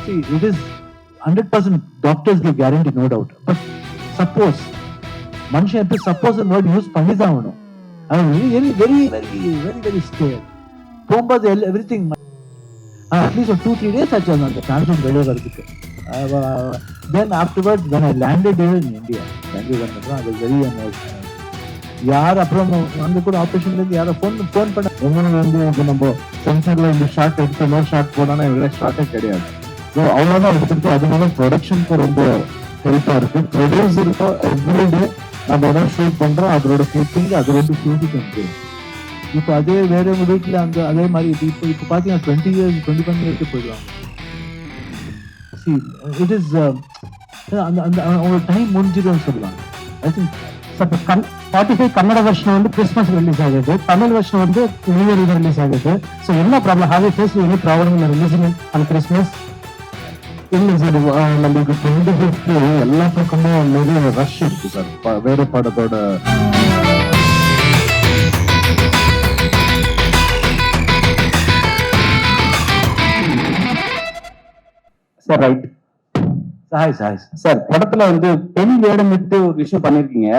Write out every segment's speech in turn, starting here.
See, it is 100% doctors give guarantee, no doubt. But suppose, மனுஷன் எப்போ suppose word use பண்ணி தான் ஆகணும் அவன் very very very very very scare போகும்போது எல் எவ்ரி திங் அட்லீஸ்ட் ஒரு டூ த்ரீ டேஸ் ஆச்சு அந்த- அந்த டிரான்ஸ்ஃபர் வெளியே வரதுக்கு then afterward then I landed in India Bengaluru வந்தப்பறம் அது வெரி எமோஷனல் யார் அப்புறம் அங்க கூட ஆப்ரேஷன்ல இருந்து யாரோ ஃபோன் ஃபோன் பண்ண உங்களை வந்து இப்போ நம்ம சென்சர்ல இந்த ஷார்ட் எடுத்து இன்னொரு ஷார்ட் போடானா இவ்வளோ ஷார்ட்டே கிடையாது ஸோ அவ்வளோதான் எடுத்துட்டு அதனால ப்ரொடக்ஷனுக்கு ரொம்ப ஹெல்ப்பாக இருக்கு. ப்ரொடியூசருக்கும் எவ்ரிடே நம்ம என்ன ஷூட் பண்ணுறோம் அதோட கிளிப்பிங் அதோட ஷூட்டிங் இருக்கு இப்போ அதே வேற உங்க வீட்டில் அங்க அதே மாதிரி இப்போ இப்போ பார்த்தீங்கன்னா டுவெண்ட்டி இயர்ஸ் டுவெண்ட்டி ஃபைவ் இயர்ஸ்க்கு போயிடுவாங்க. சி இட் இஸ் அந்த அந்த அவங்களோட டைம் முடிஞ்சிடும்னு சொல்லலாம் I think forty five Kannada version வந்து கிறிஸ்மஸ் ரிலீஸ் ஆகுது. தமிழ் வெர்ஷன் வந்து நியூ இயர் ரிலீஸ் ஆகுது. ஸோ என்ன problem have face any problem releasing on Christmas இல்லை சார் நம்மளுக்கு டுவெண்ட்டி ஃபிஃப்த் எல்லா பக்கமும் நிறைய ரஷ் இருக்கு சார். வேறு படத்தோட sir right Sai Sai sir படத்துல வந்து பெண் வேடமிட்டு ஒரு விஷயம் பண்ணிருக்கீங்க.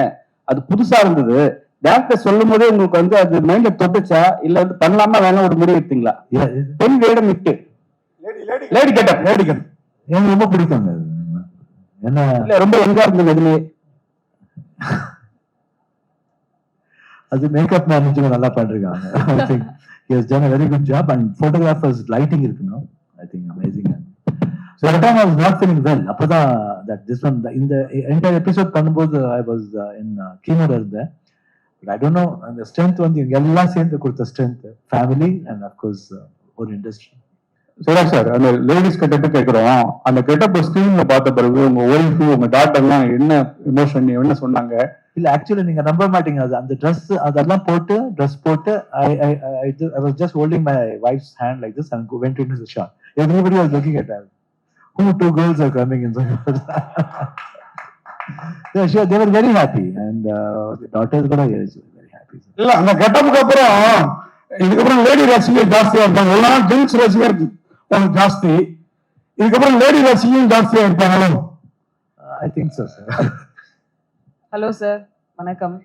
அது புதுசா இருந்தது. டேரக்டர் சொல்லும் போதே உங்களுக்கு வந்து அது மைண்ட்ல தொட்டுச்சா? இல்ல வந்து பண்ணலாமா வேணாம் ஒரு முடிவு எடுத்தீங்களா? பெண் வேடமிட்டு. லேடி கெட்டப் லேடி கெட்டப் எனக்கு ரொம்ப பிடிக்குங்க. என்ன? ரொம்ப எங்கா இருந்தது அதுலயே. அது மேக்கப் மேனேஜர் நல்லா பண்றாங்க I think very good job and photographers lighting இருக்கணும் I think amazing so time I was not feeling well. அப்பதான் that this one இந்த என்டையர் எபிசோட் பண்ணும்போது ஐ வாஸ் இன் கீமோட இருந்தேன். பட் ஐ டோன்ட் நோ அந்த strength வந்து இவங்க எல்லாம் சேர்ந்து கொடுத்த strength family and of course ஒரு இண்டஸ்ட்ரி சரி சார் அந்த லேடிஸ் கெட்டப் கேக்குறோம்? அந்த கெட்டப் ஸ்கிரீன்ல பார்த்த பிறகு உங்க ஒய்ஃப் உங்க டாக்டர்லாம் என்ன எமோஷன் என்ன சொன்னாங்க? இல்ல ஆக்சுவலி நீங்க நம்ப மாட்டீங்க. அது அந்த ட்ரெஸ் அதெல்லாம் போட்டு ட்ரெஸ் போட்டு I I I was just holding my wife's hand like this and went in the shot everybody was looking at her are coming in yeah, sure, they were very happy and uh, the daughters கூட very happy. இல்ல அந்த கெட்டப்புக்கு அப்புறம் இதுக்கப்புறம் lady ரசிகர் ஜாஸ்தியா இருப்பாங்க. எல்லாம் gents ரசிகர் ஜாஸ்தி. இதுக்கப்புறம் லேடி ரசிகரும் ஜாஸ்தியா இருப்பாங்களோ think so sir. Hello sir வணக்கம்.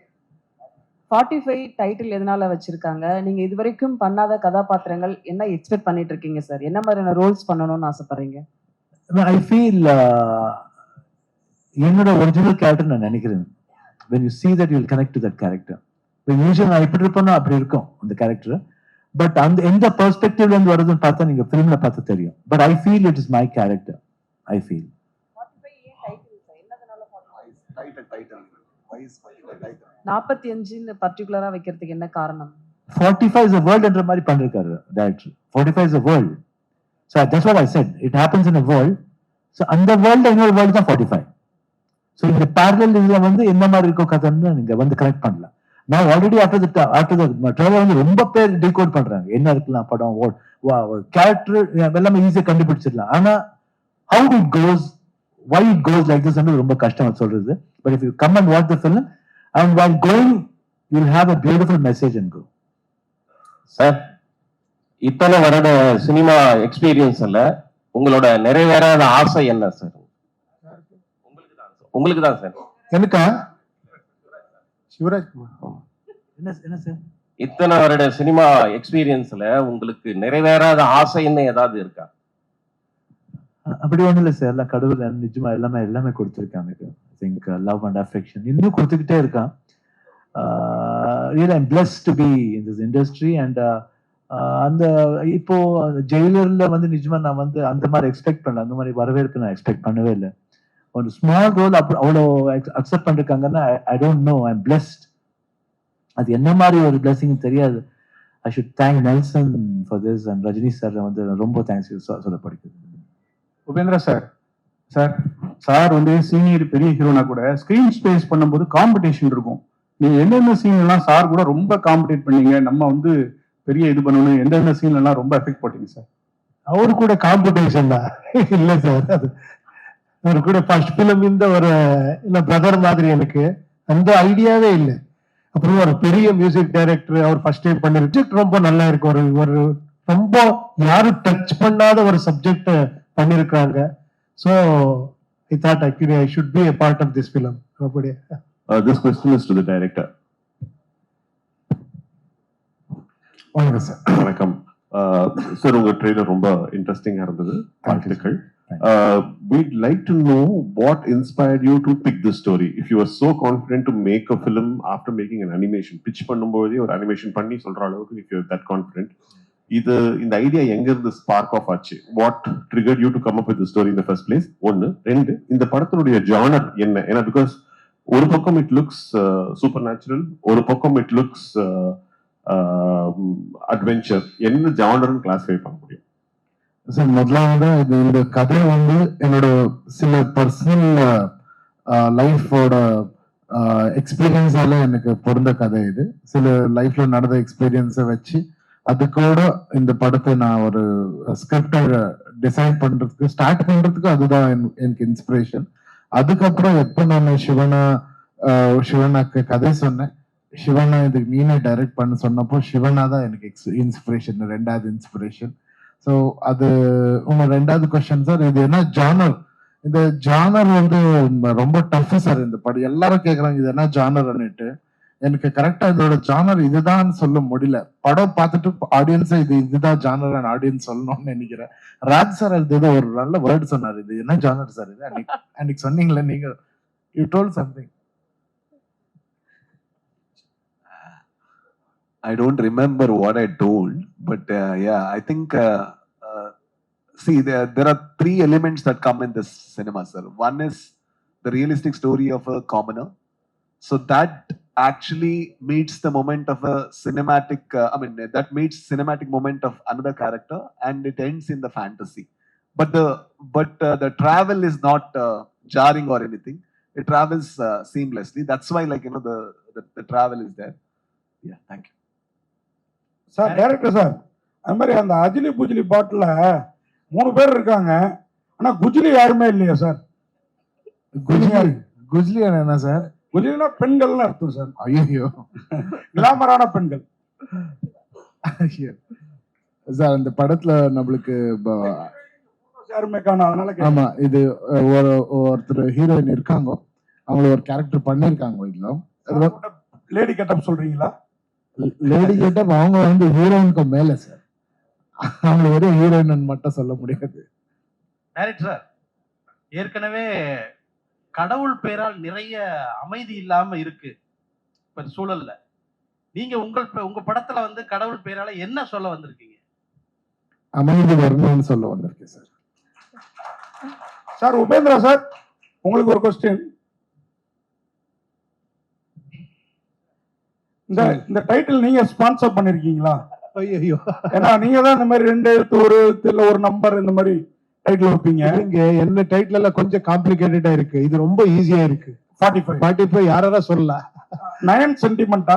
ஃபார்ட்டி ஃபைவ் டைட்டில் எதனால வச்சிருக்காங்க? நீங்க இது வரைக்கும் பண்ணாத கதாபாத்திரங்கள் என்ன எக்ஸ்பெக்ட் பண்ணிட்டு இருக்கீங்க சார் என்ன மாதிரியான ரோல்ஸ் பண்ணணும்னு ஆசைப்படுறீங்க? I feel uh, என்னோட ஒரிஜினல் கேரக்டர் நான் நினைக்கிறேன். When you see that you will connect to that character. When usually நான் இப்படி இருப்பேனோ அப்படி இருக்கும் அந்த கேரக்டர் பட் அந்த எந்த பெர்ஸ்பெக்டிவ்ல இருந்து வருதுன்னு பார்த்தா நீங்க ஃபிலிம்ல பார்த்து தெரியும். But I feel it is my character I feel நாற்பத்தி அஞ்சுன்னு பர்டிகுலரா வைக்கிறதுக்கு என்ன காரணம்? ஃபார்ட்டி ஃபைவ் இஸ் வேர்ல்ட் என்ற மாதிரி பண்ணிருக்காரு director forty five is world so that's what I said it happens in a world so அந்த வேர்ல்டு இன்னொரு வேர்ல்டு தான் ஃபார்ட்டி ஃபைவ் ஸோ இந்த பேரலல் இதுல வந்து என்ன மாதிரி இருக்கும் கதைன்னு நீங்க வந்து கனெக்ட் பண்ணலாம். நான் already after the after the trailer வந்து ரொம்ப பேர் டீகோட் பண்றாங்க. என்ன இருக்கலாம் படம் கேரக்டர் எல்லாமே ஈஸியா கண்டுபிடிச்சிடலாம். ஆனா how it goes why it goes like this ரொம்ப கஷ்டம் சொல்றது. But if you come and watch the film and while going you have a beautiful message and go sir இத்தனை வருட சினிமா எக்ஸ்பீரியன்ஸ்ல உங்களோட நிறைவேறாத ஆசை என்ன சார் உங்களுக்கு தான் சார் எனக்கா சிவராஜ் குமார். என்ன என்ன சார் இத்தனை வருட சினிமா எக்ஸ்பீரியன்ஸ்ல உங்களுக்கு நிறைவேறாத ஆசைன்னு ஏதாவது இருக்கா? அப்படி ஒண்ணும் இல்லை சார் எல்லாம் கடவுள் நிஜமா எல்லாமே எல்லாமே கொடுத்துருக்காங்க எனக்கு திங்க் லவ் அண்ட் அஃபெக்ஷன் இன்னும் கொடுத்துக்கிட்டே இருக்கான். Real I'm blessed to be in this industry and அந்த இப்போ ஜெயிலர்ல வந்து நிஜமா நான் வந்து அந்த மாதிரி எக்ஸ்பெக்ட் பண்ணல. அந்த மாதிரி வரவேற்பு நான் எக்ஸ்பெக்ட் பண்ணவே இல்லை. ஒரு ஸ்மால் ரோல் அப்படி அவ்வளோ accept பண்ணிருக்காங்கன்னா I don't know I'm blessed அது என்ன மாதிரி ஒரு பிளெஸிங் தெரியாது. I should thank Nelson for this and Rajini sir வந்து ரொம்ப தேங்க்ஸ் சொல்ல படிக்குது. உபேந்திரா சார் சார் சார் வந்து சீனியர் பெரிய ஹீரோனா கூட ஸ்கிரீன் ஸ்பேஸ் பண்ணும்போது காம்படிஷன் இருக்கும். நீங்க எந்தெந்த சீன் எல்லாம் சார் கூட ரொம்ப காம்படிட் பண்ணீங்க நம்ம வந்து பெரிய இது பண்ணணும் எந்தெந்த சீன் எல்லாம் ரொம்ப எஃபெக்ட் போட்டீங்க சார் அவரு கூட காம்படிஷன் தான். இல்ல சார் அது அவர் கூட ஃபர்ஸ்ட் பிலிம் இந்த ஒரு இல்ல பிரதர் மாதிரி எனக்கு அந்த ஐடியாவே இல்லை. அப்புறம் ஒரு பெரிய மியூசிக் டைரக்டர் அவர் ஃபர்ஸ்ட் டைம் பண்ண ரிஜெக்ட் ரொம்ப நல்லா இருக்கு. ஒரு ஒரு ரொம்ப யாரும் டச் பண்ணாத ஒரு சப்ஜெக்ட் பண்ணியிருக்காங்க so I thought actually I should be a part of this film அப்படியே. Uh, this question is to the director. வாங்க சார் வணக்கம். சார் உங்க ட்ரெய்லர் ரொம்ப இன்ட்ரெஸ்டிங்கா இருந்தது. வாழ்த்துக்கள். Uh, we'd like to know what inspired you to pick this story. If you were so confident to make a film after making an animation pitch பண்ணும்போதே ஒரு animation பண்ணி சொல்ற அளவுக்கு if you're that confident. இது இந்த idea எங்க இருந்து spark off ஆச்சு? What triggered you to come up with story in first place ஒன்னு ரெண்டு இந்த படத்தினுடைய ஜானர் என்ன? ஏன்னா பிகாஸ் ஒரு பக்கம் இட் லுக்ஸ் சூப்பர் நேச்சுரல் ஒரு பக்கம் இட் லுக்ஸ் அட்வென்ச்சர் என்ன ஜானர்னு கிளாஸிஃபை பண்ண முடியும்? சார் முதலாவது இது இந்த கதை வந்து என்னோட சில பர்சனல் லைஃபோட எக்ஸ்பீரியன்ஸால எனக்கு பொருந்த கதை இது. சில லைஃப்ல நடந்த எக்ஸ்பீரியன்ஸை வச்சு அது கூட இந்த படத்தை நான் ஒரு ஸ்கிரிப்டை டிசைன் பண்றதுக்கு ஸ்டார்ட் பண்றதுக்கு அதுதான் என்- எனக்கு இன்ஸ்பிரேஷன் அதுக்கப்புறம் எப்போ நான் சிவனா சிவனாக்கு கதை சொன்னேன். சிவனா இதுக்கு நீனே டைரக்ட் பண்ண சொன்னப்போ சிவனா தான் எனக்கு இன்ஸ்பிரேஷன் ரெண்டாவது இன்ஸ்பிரேஷன் ஸோ அது உங்க ரெண்டாவது கொஸ்டின் சார் இது என்ன ஜானர் இந்த ஜானர் வந்து ரொம்ப டஃப் சார் இந்த படம் எல்லாரும் கேக்குறாங்க இது என்ன ஜானர்னுட்டு எனக்கு கரெக்டா இதோட ஜானர் இதுதான் சொல்ல முடியல. படம் பார்த்துட்டு ஆடியன்ஸை இது இதுதான் ஜானர் ஆடியன்ஸ் சொல்லணும்னு நினைக்கிறேன். ராஜ் சார் அது ஏதோ ஒரு நல்ல வேர்டு சொன்னார். இது என்ன ஜானர் சார் இது? அன்னைக்கு அன்னைக்கு சொன்னீங்களே நீங்க. You told something I don't remember what I told, but uh, yeah, I think. Uh, uh, see, there there are three elements that come in this cinema, sir. One is the realistic story of a commoner, so that actually meets the moment of a cinematic. Uh, I mean, that meets cinematic moment of another character, and it ends in the fantasy. But the but uh, the travel is not uh, jarring or anything. It travels uh, seamlessly. That's why, like you know, the the, the travel is there. Yeah, thank you. Sir director sir அது மாதிரி அந்த அஜிலி புஜிலி பாட்டில் மூணு பேர் இருக்காங்க. ஆனா குஜிலி யாருமே இல்லையா sir. குஜ்லி குஜ்லி என்ன சார்? குஜிலினா பெண்கள்னு அர்த்தம் சார். ஐயோ கிளாமரான பெண்கள். சார் இந்த படத்துல நம்மளுக்கு யாருமே காணும் அதனால. ஆமா இது ஒரு ஒருத்தர் ஹீரோயின் இருக்காங்க. அவங்கள ஒரு கேரக்டர் பண்ணிருக்காங்க இதுல. லேடி கெட்டப் சொல்றீங்களா? லேடி கிட்ட அவங்க வந்து ஹீரோயினுக்கு மேல சார். அவங்க வெறும் ஹீரோயின் மட்டும் சொல்ல முடியாது. டைரக்டர் ஏற்கனவே கடவுள் பெயரால் நிறைய அமைதி இல்லாம இருக்கு. இப்ப சூழல்ல. நீங்க உங்கள் உங்க படத்துல வந்து கடவுள் பெயரால என்ன சொல்ல வந்திருக்கீங்க? அமைதி வரணும்னு சொல்ல வந்திருக்கேன் சார். சார் உபேந்திரா சார் உங்களுக்கு ஒரு கொஸ்டின் இந்த இந்த டைட்டில் நீங்க ஸ்பான்சர் பண்ணிருக்கீங்களா? ஐயோ ஏன்னா நீங்க தான் இந்த மாதிரி ரெண்டு எழுத்து ஒரு இல்ல ஒரு நம்பர் இந்த மாதிரி டைட்டில் வைப்பீங்க. இங்க என்ன டைட்டில் எல்லாம் கொஞ்சம் காம்ப்ளிகேட்டடா இருக்கு. இது ரொம்ப ஈஸியா இருக்கு. ஃபார்ட்டி ஃபைவ் ஃபார்ட்டி ஃபைவ் யாரா சொல்லலாம் நயன் சென்டிமெண்டா?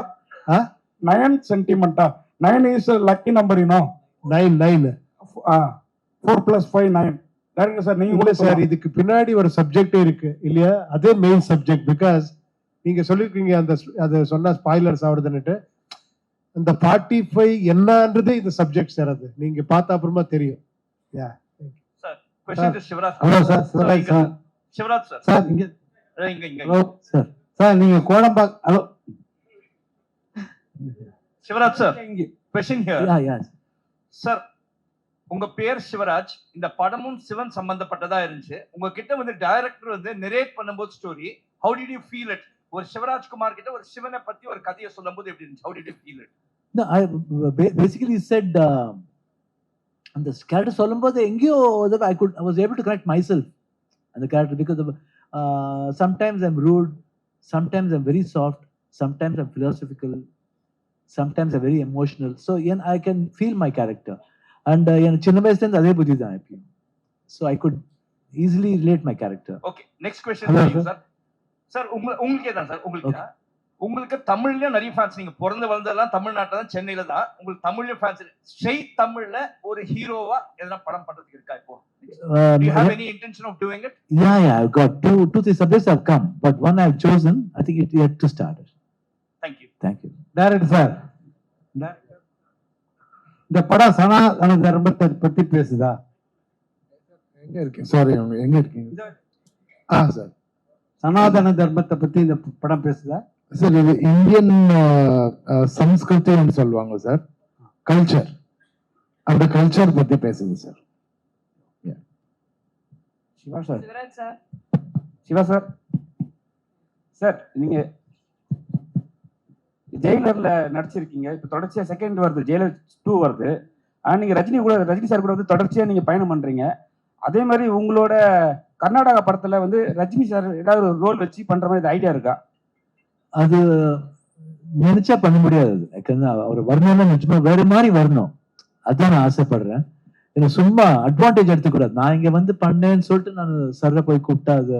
Nine சென்டிமெண்டா nine is lucky number you know nine nine four plus five nine sir நீங்க கூட சார் இதுக்கு பின்னாடி ஒரு சப்ஜெக்ட் இருக்கு இல்லையா? அதே மெயின் சப்ஜெக்ட் பிகாஸ் நீங்க சொல்லிருக்கீங்க அந்த அது சொன்ன ஸ்பாய்லர்ஸ் ஆகுதுன்னுட்டு அந்த ஃபார்ட்டி ஃபைவ் என்னன்றது இந்த சப்ஜெக்ட் சார் அது. நீங்க பார்த்த அப்புறமா தெரியும். To Sivaraj hello sir sir Sivaraj sir sir இங்க ஹலோ சார் சார் நீங்க Kodambakkam hello Sivaraj sir question. Sir உங்க பேர் சிவராஜ் இந்த படமும் சிவன் சம்பந்தப்பட்டதா இருந்துச்சு. உங்ககிட்ட வந்து டைரக்டர் வந்து நெரேட் பண்ணும்போது story how did you feel it ஒரு சிவராஜ் குமார் கிட்ட ஒரு சிவனை பத்தி ஒரு கதையை சொல்லும்போது எப்படி இருந்துச்சு? How did feel it ba- basically said uh, அந்த கேரக்டர் சொல்லும்போது எங்கேயோ I could I was able to connect myself அந்த character because sometimes I'm rude sometimes I'm very soft sometimes I'm philosophical sometimes I very emotional so N I can feel my character and எனக்கு சின்ன வயசுலேருந்து அதே புத்தி தான் எப்பயும் so I could easily relate my character okay next question sir sir உங்க உங்களுக்கே தான் சார் உங்களுக்கு. உங்களுக்கு தமிழ்லயும் நிறைய ஃபேன்ஸ் நீங்க பிறந்து வளர்ந்ததெல்லாம் தமிழ்நாட்டில் தான் சென்னையில தான். உங்களுக்கு தமிழ்லயும் ஃபேன்ஸ் ஸ்ட்ரெயிட் தமிழ்ல ஒரு ஹீரோவா எதனா படம் பண்றதுக்கு இருக்கா இப்போ? Do you have any intention of doing it? Yeah, yeah, I've got two, two, three subjects have come, but one I've chosen. I think it yet to start. Thank you. Thank you. Sir இந்த படம் சனாதன தர்மத்தை பத்தி பேசுதா? எங்க இருக்கீங்க? Sorry எங்க இருக்கீங்க? ஆ sir சனாதன தர்மத்தை பத்தி இந்த படம் பேசுதா? சார் இது இந்தியன் சம்ஸ்கிருதின்னு சொல்லுவாங்க சார். கல்ச்சர் அந்த கல்ச்சர் பத்தி பேசுது sir. Siva sir. Siva sir. Sir நீங்க ஜெயிலர்ல நடிச்சிருக்கீங்க. இப்ப தொடர்ச்சியா செகண்ட் வருது ஜெயிலர் டூ வருது. ஆனா நீங்க ரஜினி கூட ரஜினி சார் கூட வந்து தொடர்ச்சியா நீங்க பயணம் பண்றீங்க. அதே மாதிரி உங்களோட கர்நாடகா படத்துல வந்து ரஜினி சார் ஏதாவது ஒரு ரோல் வச்சு பண்ற மாதிரி ஐடியா இருக்கா? அது நினைச்சா பண்ண முடியாது. அது. அவர் வரணும்னா நிச்சயமா வேற மாதிரி வரணும். அதான் நான் ஆசைப்படுறேன். எனக்கு சும்மா அட்வான்டேஜ் எடுத்துக்கூடாது. நான் இங்க வந்து பண்ணேன்னு சொல்லிட்டு நான் சர்ரை போய் கூப்பிட்டா அது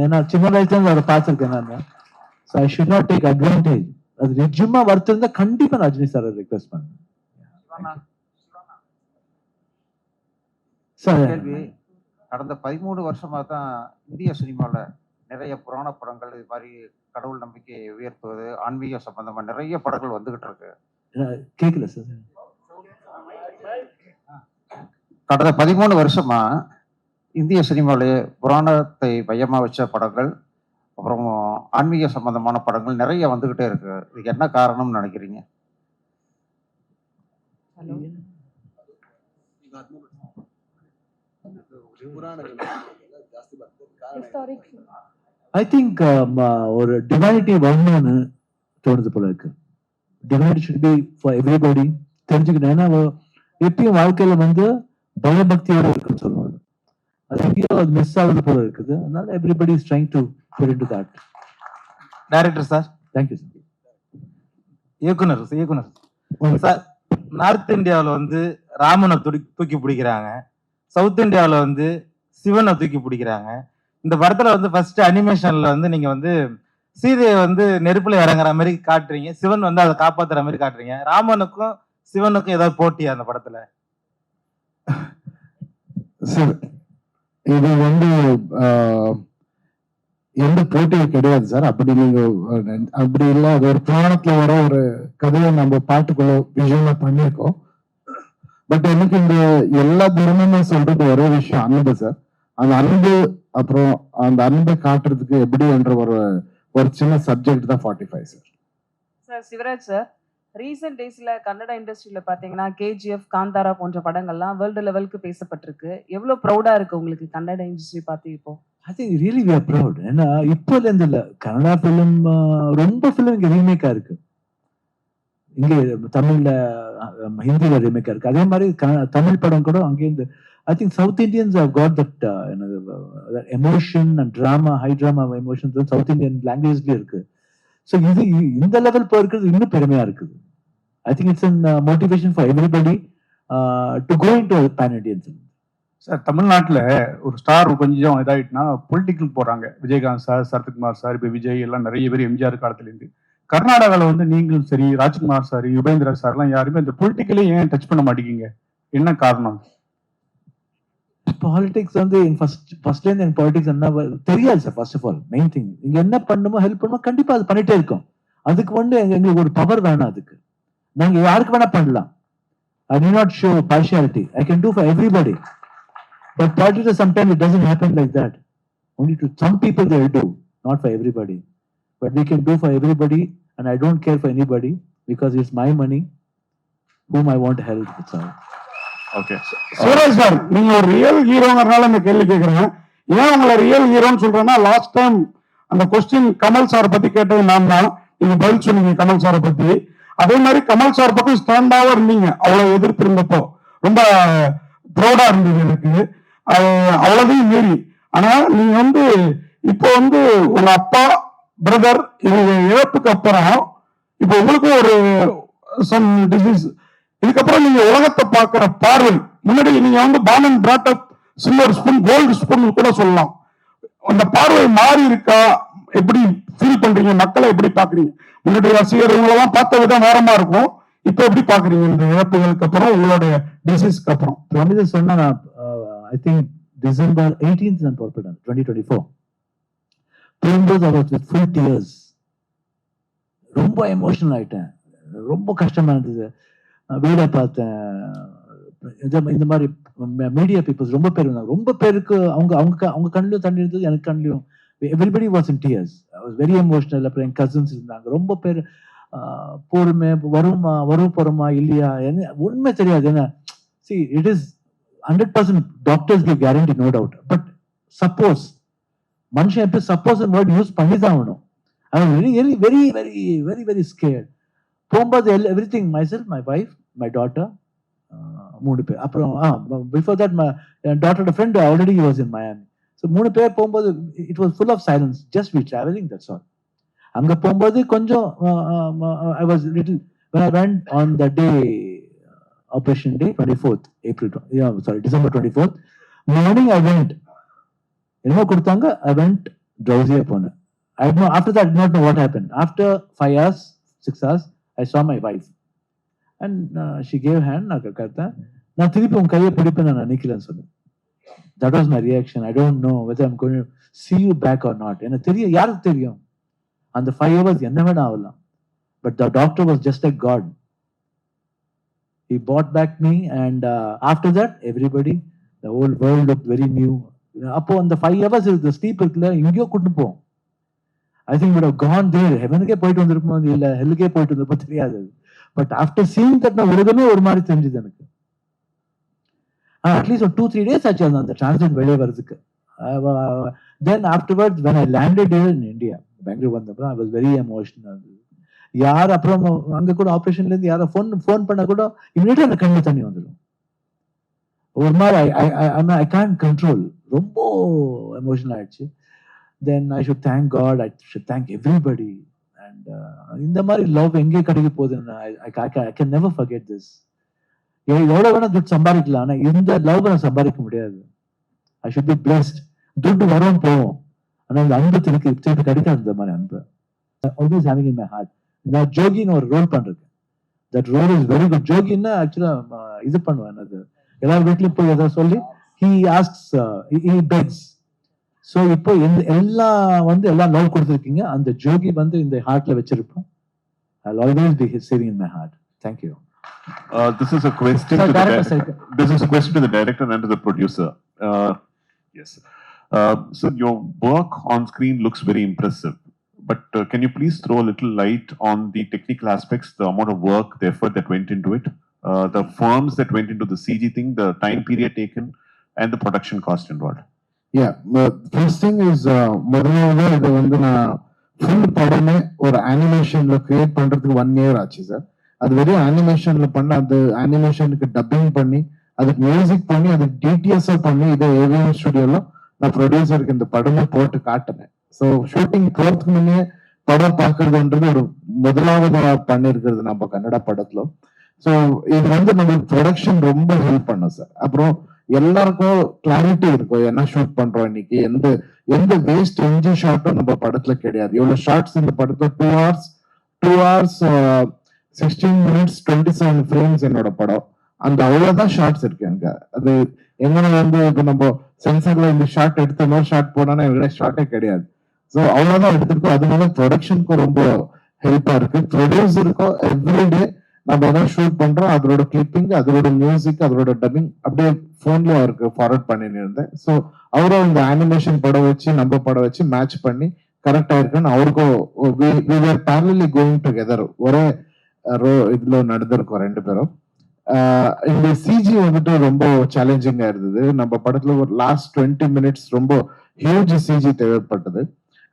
ஏன்னா சின்ன வயசுல இருந்து அவரை பார்த்துருக்கேன் நான். So I should not take advantage அது நிஜமா வருத்தம் இருந்தா கண்டிப்பா நான் ரஜினி சாரை ரிக்வெஸ்ட் பண்ணேன் சார் கடந்த பதிமூணு வருஷமா தான் இந்திய சினிமாவில் நிறைய புராண படங்கள் இது மாதிரி கடவுள் நம்பிக்கையை உயர்த்துவது ஆன்மீக சம்பந்தமா நிறைய படங்கள் வந்துகிட்டு இருக்கு. கேட்கல சார். கடந்த பதிமூணு வருஷமா இந்திய சினிமாவிலே புராணத்தை மையமா வச்ச படங்கள் அப்புறம் ஆன்மீக சம்பந்தமான படங்கள் நிறைய வந்துகிட்டே இருக்கு. இதுக்கு என்ன காரணம்னு நினைக்கிறீங்க? ஐ திங்க் ஒரு டிவைனிட்டி வரணும்னு தோணுது போல இருக்கு. Divinity should be for everybody தெரிஞ்சுக்கணும். ஏன்னா எப்பயும் வாழ்க்கையில வந்து பயபக்தியோட இருக்குன்னு சொல்லுவாங்க. அது எங்கேயோ அது மிஸ் ஆகுது போல இருக்குது. அதனால everybody is trying to to that director sir thank you sir இயக்குனர் இயக்குனர். சார் நார்த் இந்தியாவில் வந்து ராமனை துடி தூக்கி பிடிக்கிறாங்க. சவுத் இந்தியாவில் வந்து சிவனை தூக்கி பிடிக்கிறாங்க. இந்த படத்தில் வந்து ஃபர்ஸ்ட் அனிமேஷனில் வந்து நீங்கள் வந்து சீதையை வந்து நெருப்பில் இறங்குற மாதிரி காட்டுறீங்க. சிவன் வந்து அதை காப்பாற்றுற மாதிரி காட்டுறீங்க. ராமனுக்கும் சிவனுக்கும் ஏதாவது போட்டியா அந்த படத்தில்? சார் இது வந்து எந்த போட்டியும் கிடையாது சார். அப்படி நீங்க அப்படி இல்லை. அது ஒரு புராணத்துல வர ஒரு கதையை நம்ம பாட்டுக்குள்ள விஷயமா பண்ணியிருக்கோம். பட் எனக்கு இந்த எல்லா தர்மமும் சொல்றது ஒரே விஷயம் அன்பு சார் அந்த அன்பு அப்புறம் அந்த அன்பை காட்டுறதுக்கு எப்படி என்ற ஒரு ஒரு சின்ன சப்ஜெக்ட் தான் forty five sir sir Sivaraj sir recent டேஸ்ல கன்னட இண்டஸ்ட்ரியில பாத்தீங்கன்னா கேஜிஎஃப் காந்தாரா போன்ற படங்கள்லாம் வேர்ல்டு லெவலுக்கு பேசப்பட்டிருக்கு. எவ்வளவு ப்ரௌடா இருக்கு உங்களுக்கு கன்னட இண்டஸ்ட்ரி பார்த்து இப்போ? Think really we are proud ஏன்னா இப்போல இருந்து இல்ல. கன்னடா ஃபிலிம் ரொம்ப ஃபிலிம் இங்க ரீமேக்கா இருக்கு. இங்கே தமிழ்ல ஹிந்தியில் ரீமேக் இருக்கு. அதே மாதிரி க- தமிழ் படம் கூட அங்கேருந்து I think south Indians have got that emotion and drama high drama emotions south Indian லாங்குவேஜ்லயே இருக்கு. ஸோ இது இந்த லெவல் போயிருக்கிறது இன்னும் பெருமையா இருக்குது. I think it's an motivation for everybody to go in to pan Indian sir தமிழ்நாட்டில் ஒரு star கொஞ்சம் இதாயிட்டுனா பொலிட்டிக்கல் போகிறாங்க விஜயகாந்த் சார் சரத்குமார் சார் இப்போ விஜய் எல்லாம் நிறைய பேர் எம்ஜிஆர் காலத்துலேருந்து கர்நாடகாவில் வந்து நீங்களும் சரி ராஜ்குமார் சார் யுபேந்திரா சார்லாம் யாருமே இந்த பொலிட்டிக்கலே ஏன் டச் பண்ண மாட்டேங்கிங்க? என்ன காரணம்? பாலிடிக்ஸ் வந்து ஃபர்ஸ்ட் ஃபர்ஸ்ட்ல இருந்து எனக்கு பாலிடிக்ஸ் என்ன தெரியாது sir first of all main thing நீங்க என்ன பண்ணுமோ ஹெல்ப் பண்ணுமோ கண்டிப்பா அது பண்ணிட்டே இருக்கோம். அதுக்கு வந்து எங்களுக்கு ஒரு பவர் வேணும் அதுக்கு. நாங்க யாருக்கு வேணா பண்ணலாம். I do not show partiality I can do for everybody but politics sometimes it doesn't happen like that only to some people they do not for everybody but we can do for everybody and i don't care for anybody because it's my money. Whom i want to help that's all. Okay Suresh sir நீங்க ஒரு real ஹீரோங்கிறனால இந்த கேள்வி கேட்கிறேன் ஏன் உங்களை real ஹீரோன்னு சொல்றேன்னா last time அந்த கொஸ்டின் கமல் சார் பத்தி கேட்டது நான் தான். நீங்க பதில் சொன்னீங்க கமல் சாரை பத்தி. அதே மாதிரி கமல் சார் பக்கம் ஸ்டாண்டாவும் இருந்தீங்க அவ்வளவு எதிர்ப்பு இருந்தப்போ ரொம்ப ப்ரௌடா இருந்தது எனக்கு. அது அவ்வளவையும் மீறி. ஆனா நீங்க வந்து இப்போ வந்து உங்க அப்பா பிரதர் இவங்க இழப்புக்கு அப்புறம் இப்போ உங்களுக்கும் ஒரு சம் டிசீஸ் இதுக்கப்புறம் நீங்க உலகத்தை பார்க்கிற பார்வை. முன்னாடி நீங்க வந்து born and brought up silver spoon gold spoon கூட சொல்லலாம். அந்த பார்வை மாறி இருக்கா? எப்படி ஃபீல் பண்றீங்க? மக்களை எப்படி பாக்குறீங்க முன்னாடி ரசிகர்களெல்லாம் பார்த்த விதம் வேறமா இருக்கும். இப்போ எப்படி பாக்குறீங்க இந்த இழப்புகளுக்கு அப்புறம் உங்களுடைய டிசீஸ்க்கு அப்புறம். பிரமித சொன்னா ஐ திங்க் டிசம்பர் எயிட்டீன்த் நான் புறப்பட்டேன் டுவெண்ட்டி டுவெண்ட்டி ஃபோர் போகும்போது அவர் வித் ஃபுல் டியர்ஸ் ரொம்ப எமோஷனல் ஆயிட்டேன். ரொம்ப கஷ்டமா இருந்தது. வீடை பார்த்தேன். இந்த- இந்த மாதிரி மீடியா பீப்புள்ஸ் ரொம்ப பேர் இருந்தாங்க. ரொம்ப பேருக்கு அவங்க அவங்க க- அவங்க கண்ணிலும் தண்ணி இருந்தது எனக்கு கண்ணிலும் everybody was in tears very emotional அப்புறம் என் கசின்ஸ் இருந்தாங்க. ரொம்ப பேர் போருமே வருமா வரும் போறோமா இல்லையா? என்ன உண்மை தெரியாது. என்ன? See it is hundred percent doctors give guarantee no doubt but suppose மனுஷன் எப்போ சப்போஸ் வேர்ட் யூஸ் பண்ணி தான் ஆகணும் I very very very very very very scared போகும்போது everything myself my wife my daughter மூணு பேர் அப்புறம் before that my டாட்டரோட friend already was in Miami so மூணு பேர் போகும்போது it was full of silence just we travelling that's all அங்க போகும்போது கொஞ்சம் I was little when I went on the day operation day 24th April tw- yeah sorry December 24th morning I went. என்னமோ கொடுத்தாங்க I went drowsy போனேன் I know after that I did not know what happened after five hours six hours I saw my wife and uh, she gave hand நான் கத்தேன் நான் திருப்பி உன் கையை பிடிப்பேன் நான் நினைக்கலன்னு சொன்னேன் that was my reaction I don't know whether I'm going to see you back or not எனக்கு தெரியும் யாருக்கு தெரியும் அந்த ஃபைவ் ஹவர்ஸ் என்ன வேணா ஆகலாம் but the doctor was just like God he bought back me and uh, after that everybody the whole world looked very new அப்போ அந்த ஃபைவ் ஹவர்ஸ் இருக்கு ஸ்லீப் இருக்குல்ல எங்கேயோ கூட்டு போவோம் ஐ திங்க் விட் கான் தேர் ஹெவனுக்கே போயிட்டு வந்திருப்போம் இல்லை ஹெல்லுக்கே போயிட்டு வந்திருப்போம் தெரியாது. பட் ஆஃப்டர் சீன் தட் நான் உலகமே ஒரு மாதிரி தெரிஞ்சுது எனக்கு. அட்லீஸ்ட் ஒரு டூ த்ரீ டேஸ் ஆச்சு அந்த- அந்த டிரான்ஸ்லேட் வெளியே வர்றதுக்கு. Then afterwards when I landed in India Bangalore வந்தப்பறம் I was very emotional யார் அப்புறம் அங்க கூட ஆபரேஷன்ல இருந்து யாரை ஃபோன் ஃபோன் பண்ண கூட இமீடியட்டா அந்த கண்ணு தண்ணி வந்துடும் ஒரு மாதிரி ஐ கேன் கண்ட்ரோல் ரொம்ப எமோஷனல் ஆயிடுச்சு. Then I should thank God I should thank everybody and இந்த மாதிரி லவ் எங்கே கிடைக்க போகுதுன்னு I can never forget this எவ்வளோ வேணால் துட்டு சம்பாதிக்கலாம் ஆனால் இந்த லவ் நான் சம்பாதிக்க முடியாது. ஐ ஷுட் பி பிளஸ்ட் துட்டு வரும் போவோம் ஆனால் இந்த அன்பு திருப்பி திருப்பி கிடைக்காது இந்த மாதிரி அன்பு. Always having in my heart நான் ஜோகின்னு ஒரு ரோல் பண்றேன். That role is very good ஜோகின்னா ஆக்சுவலாக இது பண்ணுவேன் அது எல்லார் வீட்லயும் போய் எதாவது சொல்லி He asks he begs so இப்போ எந்த எல்லா வந்து எல்லாம் லவ் கொடுத்துருக்கீங்க அந்த ஜோகி வந்து இந்த ஹார்ட்ல வச்சிருப்போம் I always be saving in my heart thank you Uh, this is a question Sir, to the director, director. sir. This is a question to the director and to the producer. Uh, yes. Uh, so your work on screen looks very impressive, but uh, can you please throw a little light on the technical aspects, the amount of work, the effort that went into it, uh, the firms that went into the CG thing, the time period taken, and the production cost involved? Yeah first thing is முதல்ல இது வந்து நான் full படமே ஒரு அனிமேஷன்ல create பண்றதுக்கு one year ஆச்சு sir அது வெறும் அனிமேஷன்ல பண்ண அந்த அனிமேஷனுக்கு டப்பிங் பண்ணி அதுக்கு மியூசிக் பண்ணி அதுக்கு டிடிஎஸ் பண்ணி இதை ஏவிஎம் ஸ்டுடியோல நான் ப்ரொடியூசருக்கு இந்த படமே போட்டு காட்டினேன். ஸோ ஷூட்டிங் போறதுக்கு முன்னே படம் பார்க்கறதுன்றது ஒரு முதலாவது பண்ணிருக்கிறது நம்ம கன்னட படத்துல. ஸோ இது வந்து நம்மளுக்கு ப்ரொடக்ஷன் ரொம்ப ஹெல்ப் பண்ணும் சார் அப்புறம் எல்லாருக்கும் கிளாரிட்டி இருக்கும். என்ன ஷூட் பண்றோம் இன்னைக்கு? எந்த எந்த வேஸ்ட் எஞ்ச ஷார்ட்டும் நம்ம படத்துல கிடையாது. எவ்வளவு ஷார்ட்ஸ் இந்த படத்துல two hours two hours sixteen minutes twenty seven frames என்னோட படம். அந்த அவ்வளவுதான் ஷார்ட்ஸ் இருக்கு எனக்கு. அது எங்கன்னா வந்து இப்போ நம்ம சென்சார்ல இந்த ஷார்ட் எடுத்த மாதிரி ஷார்ட் போனா எங்கிட்ட ஷார்ட்டே கிடையாது. ஸோ அவ்வளவுதான் எடுத்திருக்கோம். அதனால ப்ரொடக்ஷனுக்கும் ரொம்ப ஹெல்ப்பா இருக்கு. ப்ரொடியூசருக்கும் எவ்ரிடே நம்ம என்ன ஷூட் பண்றோம் அதோட கிளிப்பிங் அதோட மியூசிக் அதோட டப்பிங் அப்படியே போன்ல அவருக்கு ஃபார்வர்ட் பண்ணிட்டு இருந்தேன் ஸோ அவரும் இந்த அனிமேஷன் படம் வச்சு நம்ம படம் வச்சு மேட்ச் பண்ணி கரெக்டா இருக்குன்னு அவருக்கும் பேரலி கோயிங் டுகெதர் ஒரே ரோ இதுல நடந்திருக்கோம் ரெண்டு பேரும். இந்த சிஜி வந்துட்டு ரொம்ப சேலஞ்சிங்கா இருந்தது. நம்ம படத்துல ஒரு லாஸ்ட் டுவெண்ட்டி மினிட்ஸ் ரொம்ப ஹியூஜ் சிஜி தேவைப்பட்டது.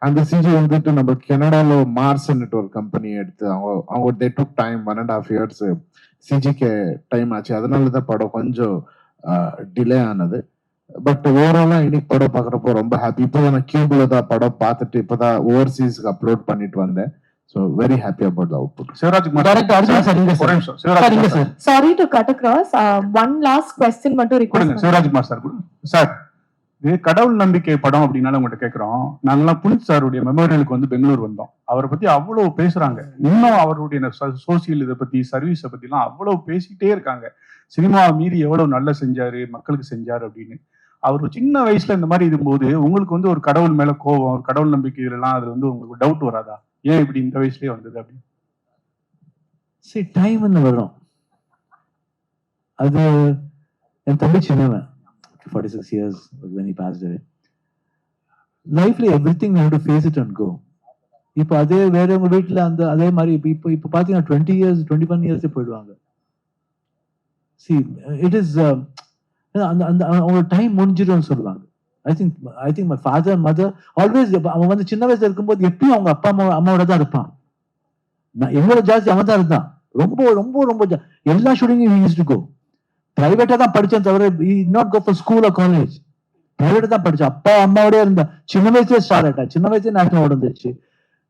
அந்த சிஜி வந்துட்டு நம்ம கனடால மார்ஸ்ன்னுட்டு ஒரு கம்பெனி எடுத்து அவங்க அவங்க they took time one and half years சிஜிக்கு time ஆச்சு. அதனால தான் படம் கொஞ்சம் டிலே ஆனது. பட் ஓவராலா இன்னைக்கு படம் பாக்குறப்போ ரொம்ப ஹாப்பி இப்போ நான் கியூப்ல தான் படம் பார்த்துட்டு இப்பதான் ஓவர்சீஸ்க்கு அப்லோட் பண்ணிட்டு வந்தேன். So very happy about the sir to cut across one last question மட்டும் ரிக்வெஸ்ட் சார் இது கடவுள் நம்பிக்கை படம் அப்படின்னால உங்கள்கிட்ட கேட்குறோம் நாங்கள்லாம் புனித் சாருடைய மெமோரியலுக்கு வந்து பெங்களூர் வந்தோம். அவரை பற்றி அவ்வளோ பேசுகிறாங்க இன்னும் அவருடைய சோசியல் இதை பற்றி சர்வீஸை பற்றிலாம் அவ்வளோ பேசிக்கிட்டே இருக்காங்க. சினிமாவை மீறி எவ்வளோ நல்லா செஞ்சார் மக்களுக்கு செஞ்சார் அப்படின்னு. அவர் சின்ன வயசுல இந்த மாதிரி இருக்கும்போது உங்களுக்கு வந்து ஒரு கடவுள் மேல கோபம் ஒரு கடவுள் நம்பிக்கைகள்லாம் அது வந்து உங்களுக்கு டவுட் வராதா? ஏன் இப்படி இந்த வயசுலயே வந்தது அப்படின்னு? சரி டைம்னு வரும். அது என் தம்பி சின்னவன் forty six years he passed away. லைஃப்ல everything to face it and go இப்போ அதே வேற உங்க வீட்ல அந்த அதே மாதிரி இப்போ இப்போ பார்த்தீங்கன்னா டுவெண்ட்டி இயர்ஸ் டுவெண்ட்டி ஒன் இயர்ஸே போயிடுவாங்க. சி இட் இஸ் அந்த அந்த அவங்களோட டைம் முடிஞ்சிடும்னு சொல்லுவாங்க. I think I think my father mother always அவன் வந்து சின்ன வயசுல இருக்கும்போது எப்பயும் அவங்க அப்பா அம்மா அம்மாவோட தான் இருப்பான். நான் எவ்வளோ ஜாஸ்தி அவன் தான் இருந்தான். ரொம்ப ரொம்ப ரொம்ப ஜா- எல்லா ஷூட்டிங்கும் யூஸ் டு கோ பிரைவேட்டா தான் படிச்சேன் தவிர not go for school or college private தான் படிச்சேன். அப்பா அம்மாவோட இருந்தேன் சின்ன வயசுல ஸ்டார் ஆயிட்டான் சின்ன வயசுல நேஷனல் உடந்துருச்சு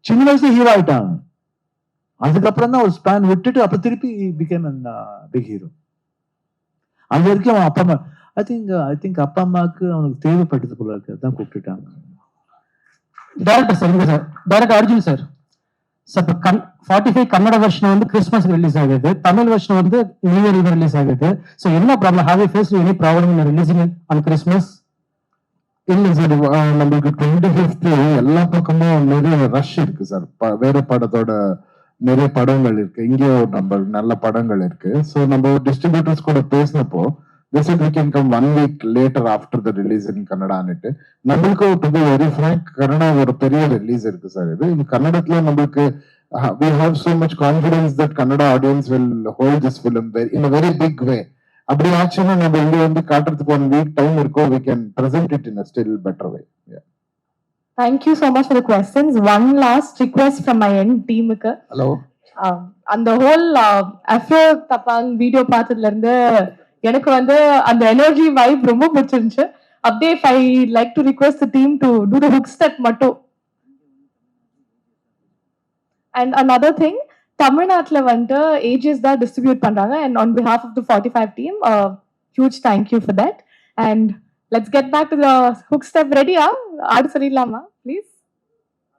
சின்ன வயசுல ஹீரோ ஆயிட்டான். அதுக்கப்புறம் தான் ஒரு ஸ்பேன் விட்டுட்டு அப்புறம் திருப்பி பிகேம் பிக் ஹீரோ அது வரைக்கும் அவன் அப்பா அம்மா ஐ திங்க் ஐ திங்க் அப்பா அம்மாவுக்கு அவனுக்கு தேவைப்பட்டது போல இருக்கு. தான் கூப்பிட்டுட்டாங்க. Director sir sir director Arjun sir sir இப்போ gun forty five Kannada version வந்து கிறிஸ்மஸ் ரிலீஸ் ஆகுது. தமிழ் வெர்ஷன் வந்து நியூ இயர் ரிலீஸ் ஆகுது. ஸோ என்ன problem have you face any problem in releasing on Christmas இல்ல சார் நம்மளுக்கு டுவெண்ட்டி ஃபிஃப்த் எல்லா பக்கமும் நிறைய ரஷ் இருக்கு சார். ப- வேற படத்தோட நிறைய படங்கள் இருக்கு. இங்கேயும் ஒரு நம்ம நல்ல படங்கள் இருக்கு. ஸோ நம்ம டிஸ்ட்ரிபியூட்டர்ஸ் கூட பேசினப்போ this we can come one week later after the release in கன்னடான்னுட்டு நம்மளுக்கு to be very frank Kannada ஒரு பெரிய ரிலீஸ் இருக்கு சார் இது இது கன்னடத்துல நம்மளுக்கு we have so much confidence that Kannada audience will hold this film in very big way அப்படி ஆச்சுன்னா நம்ம இங்க வந்து காட்டுறதுக்கு ஒன் வீக் டைம் இருக்கோ we can present it in a still better way Thank you so much for the questions. One last request from my end, team க்கு. Hello அந்த whole அஃபோ தப்பாங் வீடியோ பார்த்ததுல இருந்து எனக்கு வந்து அந்த எனர்ஜி வைப் ரொம்ப பிடிச்சிருந்துச்சு. அப்படியே I like to request team to do the hook step மட்டும். அண்ட் அனதர் திங் தமிழ்நாட்டில் வந்துட்டு ஏஜஸ் தான் டிஸ்ட்ரிபியூட் பண்றாங்க. And on behalf of the forty five team huge thank you for that and let's get back to the hook step ரெடியா ஆடு சொல்லிடலாமா? Please